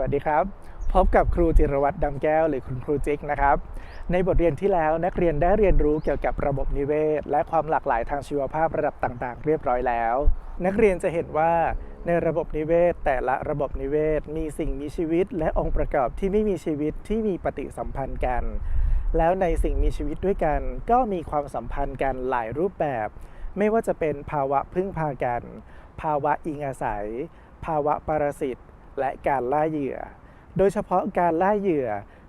วัสดีครับ พบกับครูจิรวัตรดำแก้วหรือคุณครูจิ๊กนะครับ ในบทเรียนที่แล้วนักเรียนได้เรียนรู้เกี่ยวกับระบบนิเวศ และความหลากหลายทางชีวภาพระดับต่างๆ เรียบร้อยแล้ว นักเรียนจะเห็นว่าในระบบนิเวศ แต่ละระบบนิเวศ มีสิ่งมีชีวิต และองค์ประกอบที่ไม่มีชีวิตที่มีปฏิสัมพันธ์กัน แล้วในสิ่งมีชีวิตด้วยกัน ก็มีความสัมพันธ์กันหลายรูปแบบ ไม่ว่าจะเป็นภาวะพึ่งพากัน ภาวะอิงอาศัย ภาวะปรสิต และการล่าเหยื่อ โดยเฉพาะการล่าเหยื่อ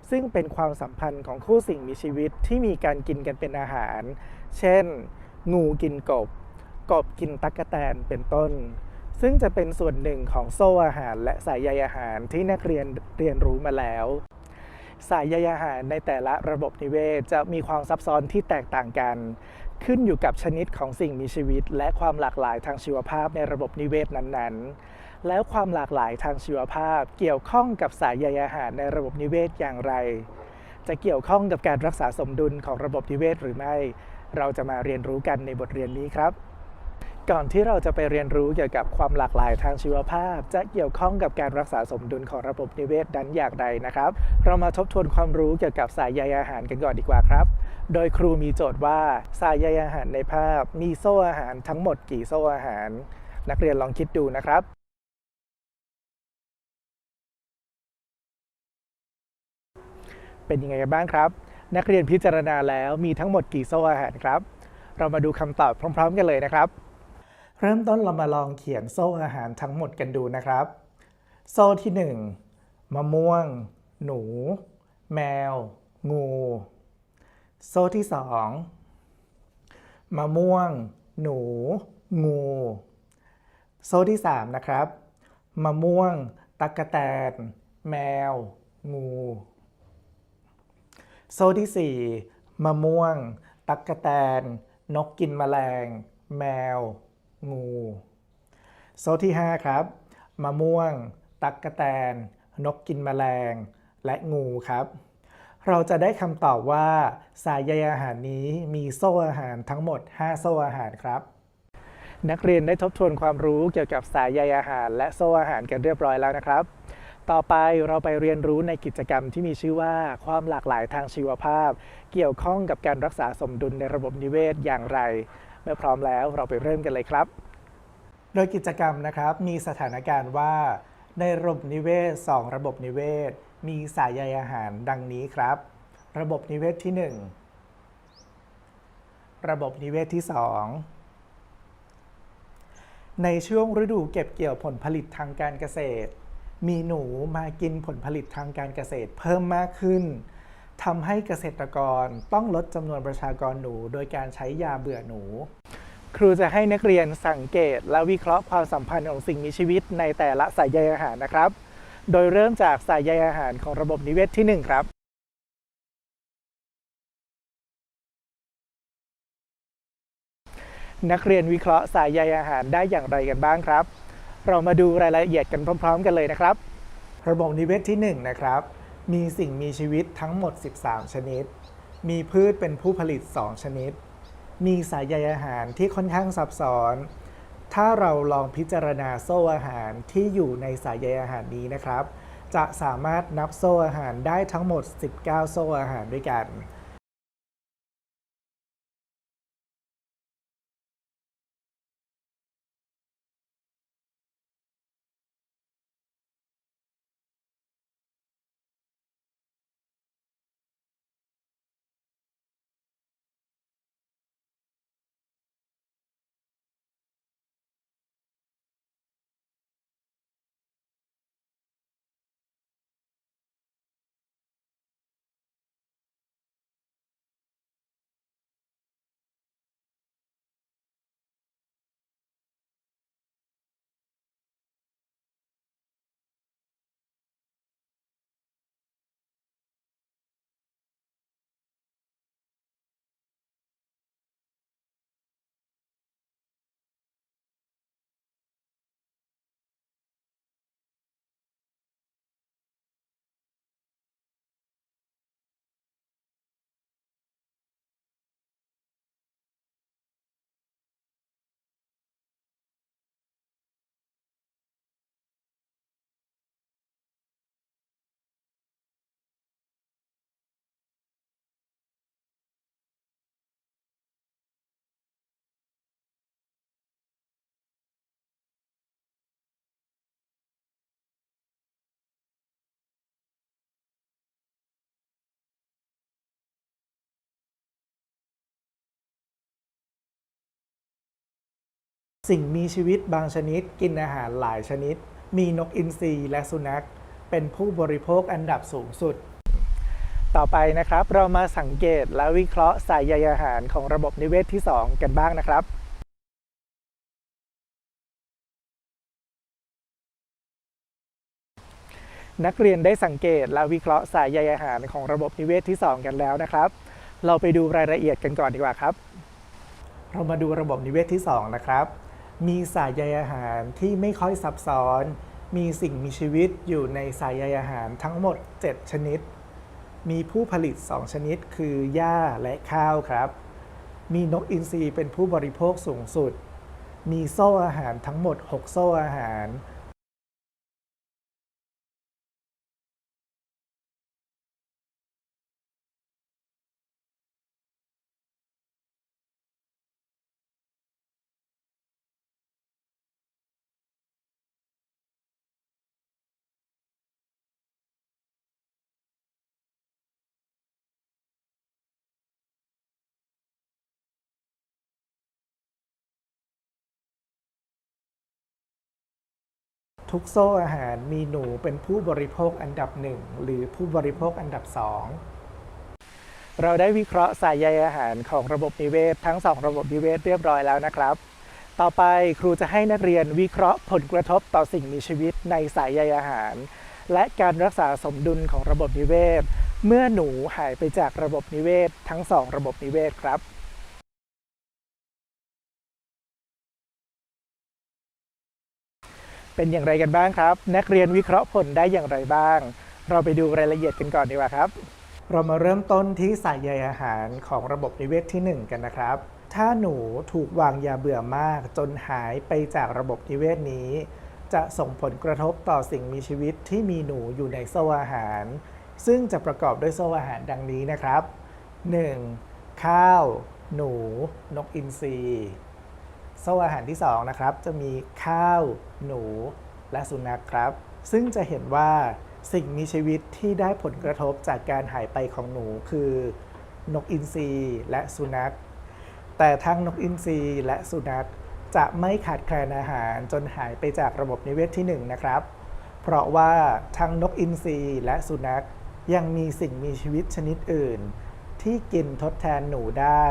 ซึ่งเป็นความสัมพันธ์ของคู่สิ่งมีชีวิตที่มีการกินกันเป็นอาหาร เช่น งูกินกบ กบกินตั๊กแตนเป็นต้น ซึ่งจะเป็นส่วนหนึ่งของโซ่อาหารและสายใยอาหารที่นักเรียนเรียนรู้มาแล้ว สายใยอาหารในแต่ละระบบนิเวศจะมีความซับซ้อนที่แตกต่างกันขึ้นอยู่กับชนิดของสิ่งมีชีวิต และความหลากหลายทางชีวภาพในระบบนิเวศนั้นๆ แล้วความหลากหลายทางชีวภาพ เกี่ยวข้องกับสายใยอาหารในระบบนิเวศอย่างไร จะเกี่ยวข้องกับการรักษาสมดุลของระบบนิเวศหรือไม่ เราจะมาเรียนรู้กันในบทเรียนนี้ครับ ก่อนที่เราจะไปเรียนรู้เกี่ยวกับความหลากหลายทางชีวภาพ จะเกี่ยวข้องกับการรักษาสมดุลของระบบนิเวศนั้นอย่างไรนะครับ เรามาทบทวนความรู้เกี่ยวกับสายใยอาหารกันก่อนดีกว่าครับ โดยครูมีโจทย์ว่าสายใยอาหารในภาพ มีโซ่อาหารทั้งหมดกี่โซ่อาหารนักเรียนลองคิดดูนะครับ เป็นยังไงกันบ้างครับ นักเรียนพิจารณาแล้วมีทั้งหมดกี่โซ่อาหารครับ เรามาดูคำตอบพร้อม ๆ กันเลยนะครับ เริ่มต้นเรามาลองเขียนโซ่อาหารทั้งหมดกันดูนะครับ โซ่ที่ 1 มะม่วง หนู แมว งู โซ่ที่ 2 มะม่วง หนู งู โซ่ที่ 3 นะครับ มะม่วงตักกะแตน แมว งู โซ่ที่ 4 มะม่วง ตักกะแตน นกกินแมลง แมว งู โซ่ที่ 5 ครับ มะม่วง ตักกะแตน นกกินแมลง และงูครับ เราจะได้คำตอบว่า สายใยอาหารนี้มีโซ่อาหารทั้งหมด 5 โซ่อาหารครับ นักเรียนได้ทบทวนความรู้เกี่ยวกับสายใยอาหาร และโซ่อาหารกันเรียบร้อยแล้วนะครับ ต่อไปเราไปเรียนรู้ในกิจกรรมที่มีชื่อว่าความหลากหลายทางชีวภาพ เกี่ยวข้องกับการรักษาสมดุลในระบบนิเวศอย่างไร เมื่อพร้อมแล้วเราไปเริ่มกันเลยครับ โดยกิจกรรมนะครับมีสถานการณ์ว่า ในระบบนิเวศ 2 ระบบนิเวศ มีสายใยอาหารดังนี้ครับ ระบบนิเวศที่ 1 ระบบนิเวศที่ 2 ในช่วงฤดูเก็บเกี่ยวผลผลิตทางการเกษตร มีหนูมากินผลผลิตทางการเกษตรเพิ่มมากขึ้นทำให้เกษตรกรต้องลดจำนวนประชากรหนู โดยการใช้ยาเบื่อหนู ครูจะให้นักเรียนสังเกตและวิเคราะห์ความสัมพันธ์ของสิ่งมีชีวิตในแต่ละสายใยอาหารนะครับ โดยเริ่มจากสายใยอาหารของระบบนิเวศที่ 1 ครับนักเรียนวิเคราะห์สายใยอาหารได้อย่างไรกันบ้างครับ เรามาดูรายละเอียดกันพร้อม ๆ กันเลยนะครับ ระบบนิเวศที่1นะครับมีสิ่งมีชีวิตทั้งหมด 13 ชนิด มีพืชเป็นผู้ผลิต 2 ชนิด มีสายใยอาหารที่ค่อนข้างซับซ้อน ถ้าเราลองพิจารณาโซ่อาหารที่อยู่ในสายใยอาหารนี้นะครับ จะสามารถนับโซ่อาหารได้ทั้งหมด 19 โซ่อาหารด้วยกัน สิ่งมีชีวิตบางชนิดกินอาหารหลายชนิด มีนกอินทรีและสุนัข เป็นผู้บริโภคอันดับสูงสุด ต่อไปนะครับเรามาสังเกตและวิเคราะห์สายใยอาหารของระบบนิเวศที่ 2 กันบ้างนะครับ นักเรียนได้สังเกตและวิเคราะห์สายใยอาหารของระบบนิเวศที่ 2 กันแล้วนะครับ เราไปดูรายละเอียดกันก่อนดีกว่าครับเรามาดูระบบนิเวศที่ 2 นะครับ มีสายใยอาหารที่ไม่ค่อยซับซ้อน มีสิ่งมีชีวิตอยู่ในสายใยอาหารทั้งหมด 7 ชนิด มีผู้ผลิต 2 ชนิดคือหญ้าและข้าวครับ มีนกอินทรีเป็นผู้บริโภคสูงสุด มีโซ่อาหารทั้งหมด 6 โซ่อาหาร ทุกโซ่อาหารมีหนูเป็นผู้บริโภคอันดับหนึ่งหรือผู้บริโภคอันดับสองเราได้วิเคราะห์สายใยอาหารของระบบนิเวศ ทั้งสองระบบนิเวศเรียบร้อยแล้วนะครับ ต่อไปครูจะให้นักเรียนวิเคราะห์ผลกระทบต่อสิ่งมีชีวิตในสายใยอาหาร และการรักษาสมดุลของระบบนิเวศ เมื่อหนูหายไปจากระบบนิเวศ ทั้งสองระบบนิเวศครับ เป็นอย่างไรกันบ้างครับ นักเรียนวิเคราะห์ผลได้อย่างไรบ้าง เราไปดูรายละเอียดกันก่อนดีกว่าครับ เรามาเริ่มต้นที่สายใยอาหารของระบบนิเวศที่ 1 กันนะครับ ถ้าหนูถูกวางยาเบื่อมาก จนหายไปจากระบบนิเวศนี้ จะส่งผลกระทบต่อสิ่งมีชีวิตที่มีหนูอยู่ในโซ่อาหาร ซึ่งจะประกอบด้วยโซ่อาหารดังนี้นะครับ 1. ข้าว หนู นกอินทรี โซ่อาหารที่2นะครับจะมีข้าว หนู และสุนัขครับ ซึ่งจะเห็นว่าสิ่งมีชีวิตที่ได้ผลกระทบจากการหายไปของหนูคือ นกอินทรีและสุนัข แต่ทั้งนกอินทรีและสุนัขจะไม่ขาดแคลนอาหารจนหายไปจากระบบนิเวศที่ 1 นะครับ เพราะว่าทั้งนกอินทรีและสุนัขยังมีสิ่งมีชีวิตชนิดอื่น ที่กินทดแทนหนูได้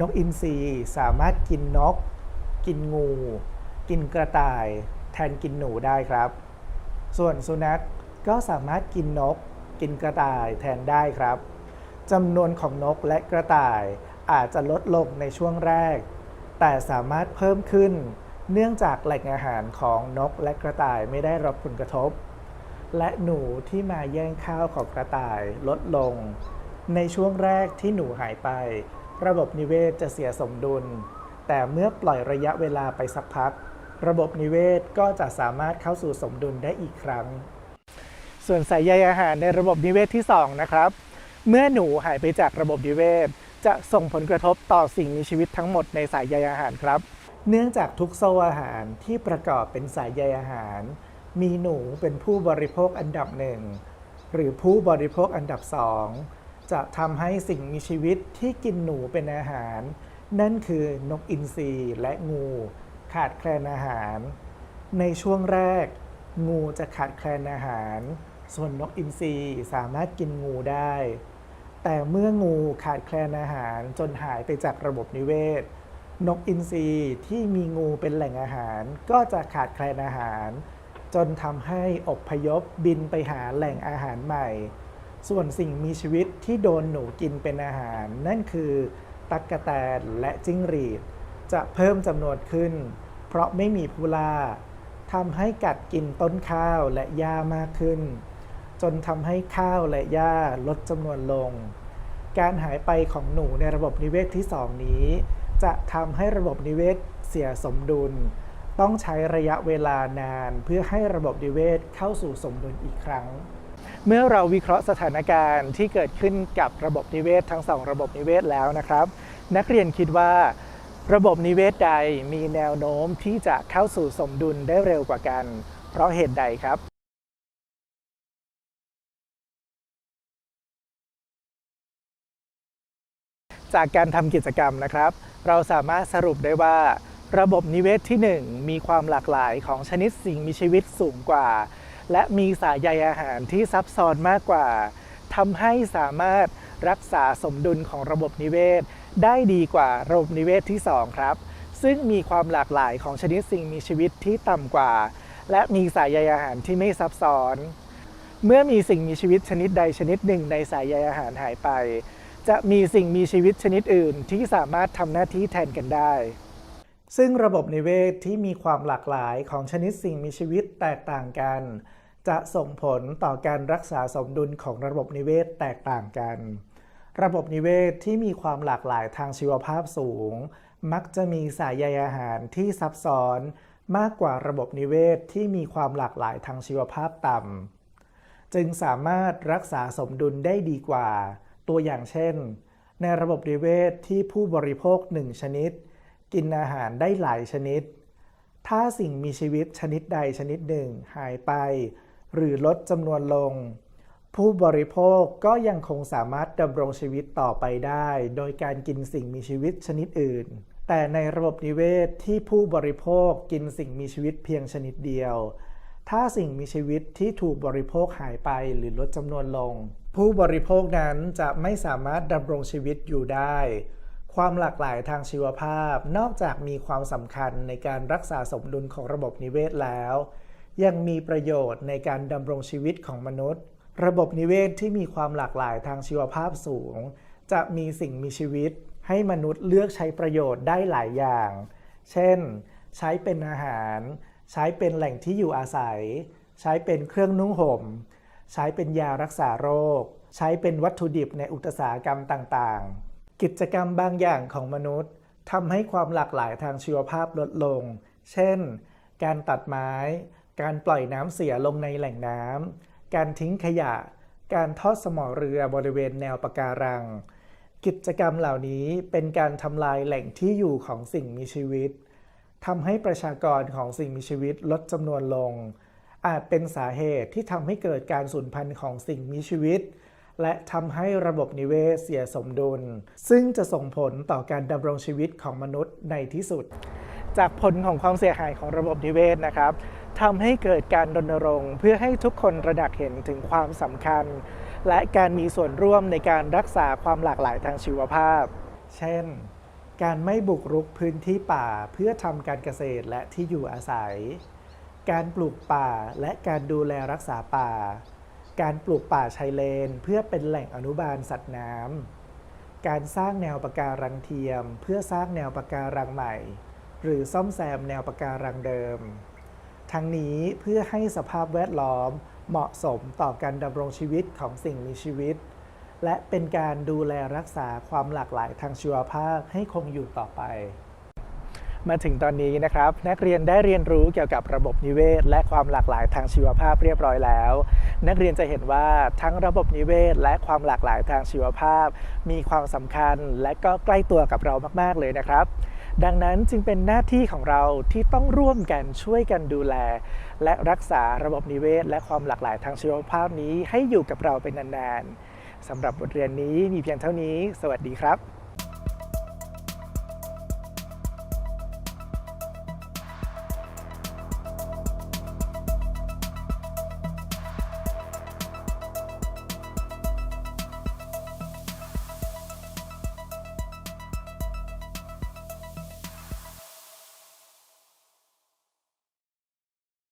นกอินทรีสามารถกินนก กินงู กินกระต่าย แทนกินหนูได้ครับ ส่วนสุนัขก็สามารถกินนก กินกระต่ายแทนได้ครับจำนวนของนกและกระต่ายอาจจะลดลงในช่วงแรก แต่สามารถเพิ่มขึ้น เนื่องจากแหล่งอาหารของนกและกระต่ายไม่ได้รับผลกระทบ และหนูที่มาแย่งข้าวของกระต่ายลดลง ในช่วงแรกที่หนูหายไป ระบบนิเวศจะเสียสมดุล แต่เมื่อปล่อยระยะเวลาไปสักพัก ระบบนิเวศก็จะสามารถเข้าสู่สมดุลได้อีกครั้ง ส่วนสายใยอาหารในระบบนิเวศที่ 2 นะครับ เมื่อหนูหายไปจากระบบนิเวศ จะส่งผลกระทบต่อสิ่งมีชีวิตทั้งหมดในสายใยอาหารครับ เนื่องจากทุกโซอาหารที่ประกอบเป็นสายใยอาหาร มีหนูเป็นผู้บริโภคอันดับหนึ่งหรือผู้บริโภคอันดับสองจะทำให้สิ่งมีชีวิตที่กินหนูเป็นอาหาร นั่นคือนกอินทรีและงู ขาดแคลนอาหาร ในช่วงแรก งูจะขาดแคลนอาหาร ส่วนนกอินทรีสามารถกินงูได้ แต่เมื่องูขาดแคลนอาหารจนหายไปจากระบบนิเวศ นกอินทรีที่มีงูเป็นแหล่งอาหาร ก็จะขาดแคลนอาหาร จนทำให้อบพยพบินไปหาแหล่งอาหารใหม่ ส่วนสิ่งมีชีวิตที่โดนหนูกินเป็นอาหาร นั่นคือ ตั๊กแตนและจิ้งหรีด จะเพิ่มจำนวนขึ้น เพราะไม่มีผู้ล่าทำให้กัดกินต้นข้าวและหญ้ามากขึ้น จนทำให้ข้าวและหญ้าลดจำนวนลง การหายไปของหนูในระบบนิเวศที่2นี้ จะทำให้ระบบนิเวศเสียสมดุล ต้องใช้ระยะเวลานานเพื่อให้ระบบนิเวศเข้าสู่สมดุลอีกครั้ง เมื่อเราวิเคราะห์สถานการณ์ที่เกิดขึ้นกับระบบนิเวศทั้งสองระบบนิเวศแล้วนะครับ นักเรียนคิดว่าระบบนิเวศใดมีแนวโน้มที่จะเข้าสู่สมดุลได้เร็วกว่ากัน เพราะเหตุใดครับจากการทำกิจกรรมนะครับ เราสามารถสรุปได้ว่า ระบบนิเวศที่ 1 มีความหลากหลายของชนิดสิ่งมีชีวิตสูงกว่า และมีสายใยอาหารที่ซับซ้อนมากกว่าทำให้สามารถรักษาสมดุลของระบบนิเวศ ได้ดีกว่าระบบนิเวศที่ 2 ครับ ซึ่งมีความหลากหลายของชนิดสิ่งมีชีวิตที่ต่ำกว่า และมีสายใยอาหารที่ไม่ซับซ้อน เมื่อมีสิ่งมีชีวิตชนิดใดชนิดหนึ่งในสายใยอาหารหายไป จะมีสิ่งมีชีวิตชนิดอื่นที่สามารถทำหน้าที่แทนกันได้ ซึ่งระบบนิเวศที่มีความหลากหลายของชนิดสิ่งมีชีวิตแตกต่างกัน จะส่งผลต่อการรักษาสมดุลของระบบนิเวศแตกต่างกัน ระบบนิเวศที่มีความหลากหลายทางชีวภาพสูง มักจะมีสายใยอาหารที่ซับซ้อนมากกว่าระบบนิเวศที่มีความหลากหลายทางชีวภาพต่ำจึงสามารถรักษาสมดุลได้ดีกว่า ตัวอย่างเช่น ในระบบนิเวศที่ผู้บริโภคหนึ่งชนิด กินอาหารได้หลายชนิด ถ้าสิ่งมีชีวิตชนิดใดชนิดหนึ่งหายไป หรือลดจำนวนลง ผู้บริโภคก็ยังคงสามารถดำรงชีวิตต่อไปได้ โดยการกินสิ่งมีชีวิตชนิดอื่น แต่ในระบบนิเวศที่ผู้บริโภคกินสิ่งมีชีวิตเพียงชนิดเดียว ถ้าสิ่งมีชีวิตที่ถูกบริโภคหายไปหรือลดจำนวนลง ผู้บริโภคนั้นจะไม่สามารถดำรงชีวิตอยู่ได้ความหลากหลายทางชีวภาพนอกจากมีความสำคัญในการรักษาสมดุลของระบบนิเวศแล้ว ยังมีประโยชน์ในการดำรงชีวิตของมนุษย์ ระบบนิเวศที่มีความหลากหลายทางชีวภาพสูง จะมีสิ่งมีชีวิต ให้มนุษย์เลือกใช้ประโยชน์ได้หลายอย่าง เช่น ใช้เป็นอาหาร ใช้เป็นแหล่งที่อยู่อาศัย ใช้เป็นเครื่องนุ่งห่ม ใช้เป็นยารักษาโรค ใช้เป็นวัตถุดิบในอุตสาหกรรมต่างๆ กิจกรรมบางอย่างของมนุษย์ทำให้ความหลากหลายทางชีวภาพลดลง เช่น การตัดไม้ การปล่อยน้ำเสียลงในแหล่งน้ำ การทิ้งขยะ การทอดสมอเรือบริเวณแนวปะการัง กิจกรรมเหล่านี้เป็นการทำลายแหล่งที่อยู่ของสิ่งมีชีวิตทำให้ประชากรของสิ่งมีชีวิตลดจำนวนลง อาจเป็นสาเหตุที่ทำให้เกิดการสูญพันธุ์ของสิ่งมีชีวิต และทำให้ระบบนิเวศเสียสมดุล ซึ่งจะส่งผลต่อการดำรงชีวิตของมนุษย์ในที่สุด จากผลของความเสียหายของระบบนิเวศนะครับทำให้เกิดการรณรงค์เพื่อให้ทุกคนระดับเห็นถึงความสำคัญ และการมีส่วนร่วมในการรักษาความหลากหลายทางชีวภาพ เช่น การไม่บุกรุกพื้นที่ป่าเพื่อทำการเกษตรและที่อยู่อาศัย การปลูกป่าและการดูแลรักษาป่า การปลูกป่าชายเลน เพื่อเป็นแหล่งอนุบาลสัตว์น้ำการสร้างแนวปะการังเทียม เพื่อสร้างแนวปะการังใหม่ หรือซ่อมแซมแนวปะการังเดิม ทั้งนี้เพื่อให้สภาพแวดล้อมเหมาะสมต่อการดำรงชีวิตของสิ่งมีชีวิต และเป็นการดูแลรักษาความหลากหลายทางชีวภาพให้คงอยู่ต่อไป มาถึงตอนนี้นะครับ นักเรียนได้เรียนรู้เกี่ยวกับระบบนิเวศ และความหลากหลายทางชีวภาพเรียบร้อยแล้ว นักเรียนจะเห็นว่าทั้งระบบนิเวศ และความหลากหลายทางชีวภาพ มีความสำคัญและก็ใกล้ตัวกับเรามาก ๆ เลยนะครับ ดังนั้นจึงเป็นหน้าที่ของเราที่ต้องร่วมกันช่วยกันดูแล และรักษาระบบนิเวศ และความหลากหลายทางชีวภาพนี้ให้อยู่กับเราเป็นนานๆสำหรับบทเรียนนี้มีเพียงเท่านี้ สวัสดีครับ